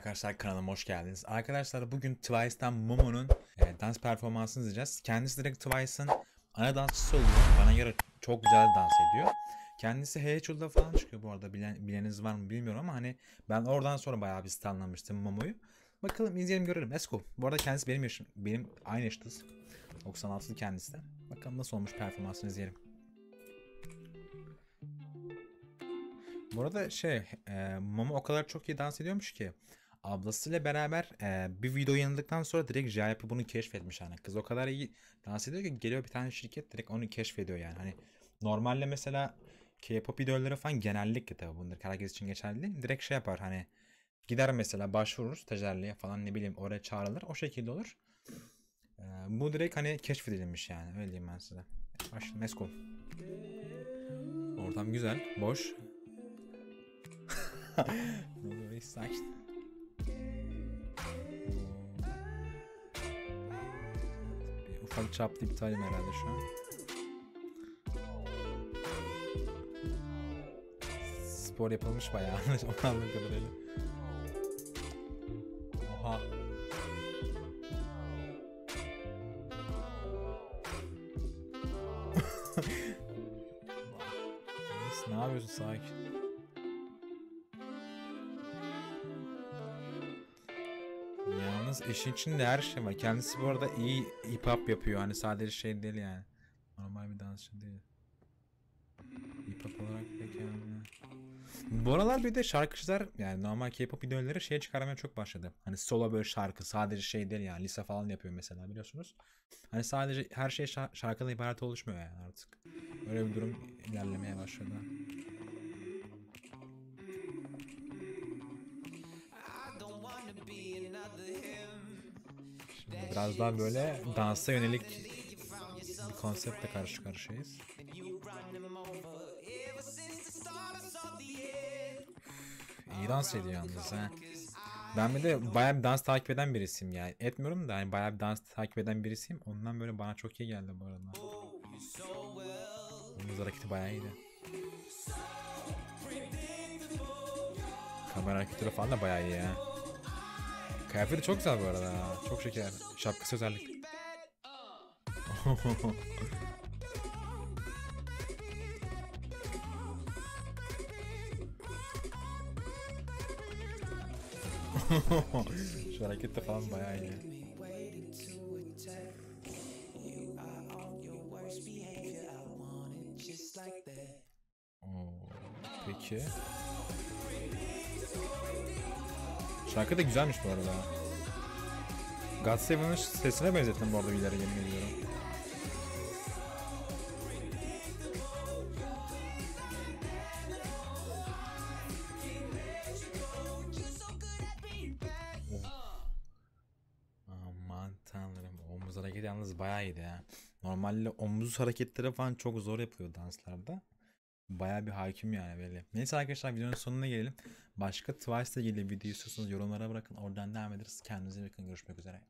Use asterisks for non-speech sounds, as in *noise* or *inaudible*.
Arkadaşlar kanalıma hoş geldiniz. Arkadaşlar bugün Twice'dan Momo'nun e, dans performansını izleyeceğiz. Kendisi direkt Twice'ın ana dansçısı oluyor. Bana göre çok güzel dans ediyor. Kendisi HHL'da falan çıkıyor bu arada. Bilen, bileniniz var mı bilmiyorum ama hani ben oradan sonra bayağı bir stanlamıştım Momo'yu. Bakalım izleyelim görelim. Let's go. Bu arada kendisi benim yaşım, benim aynı yaştayız. 96'lı kendisi de. Bakalım nasıl olmuş performansını izleyelim. Bu arada şey, e, Momo o kadar çok iyi dans ediyormuş ki ablasıyla beraber e, bir video yayınladıktan sonra direkt JYP bunu keşfetmiş hani. Kız o kadar iyi dans ediyor ki geliyor bir tane şirket direkt onu keşfediyor yani. Hani normalde mesela K-pop idolleri falan genellikle tabii bunlar herkes için geçerli değil. Direkt şey yapar hani gider mesela başvurur stajyerliğe falan ne bileyim oraya çağrılır o şekilde olur. E, bu direkt hani keşfedilmiş yani öyle diyeyim ben size. Başlayalım let's go. Ortam güzel, boş. *laughs* Böyle sakin. Ufak çaplı iptalim herhalde şu an. Spor yapılmış bayağı *laughs* anladığım kadarıyla. Oha. *laughs* Ne yapıyorsun sakin? Yalnız işin içinde her şey var. Kendisi bu arada iyi hip hop yapıyor. Hani sadece şey değil yani. Normal bir dansçı değil. Hip hop olarak da kendine. Bu aralar bir de şarkıcılar yani normal K-pop idolleri şey çıkarmaya çok başladı. Hani solo böyle şarkı sadece şey değil yani lise falan yapıyor mesela biliyorsunuz. Hani sadece her şey şar- şarkıdan ibaret oluşmuyor yani artık. Öyle bir durum ilerlemeye başladı. Biraz daha böyle dansa yönelik bir konseptle karşı karşıyayız. İyi dans ediyor yalnız ha. Ben bir de bayağı bir dans takip eden birisiyim yani. Etmiyorum da hani bayağı bir dans takip eden birisiyim. Ondan böyle bana çok iyi geldi bu arada. Omuz hareketi bayağı iyiydi. Kamera hareketleri falan da bayağı iyi ya. Kıyafeti çok güzel bu arada. Çok şeker. Şapkası özellikle. *laughs* Şu hareket de falan bayağı iyi. Oo, peki. Şarkı da güzelmiş bu arada. God Seven'ın sesine benzettim bu arada ileri yemin ediyorum. Oh. Yalnız bayağı iyiydi ya. Normalde omuz hareketleri falan çok zor yapıyor danslarda. Bayağı bir hakim yani belli. Neyse arkadaşlar videonun sonuna gelelim. Başka Twice ile ilgili video istiyorsanız yorumlara bırakın. Oradan devam ederiz. Kendinize iyi bakın. Görüşmek üzere.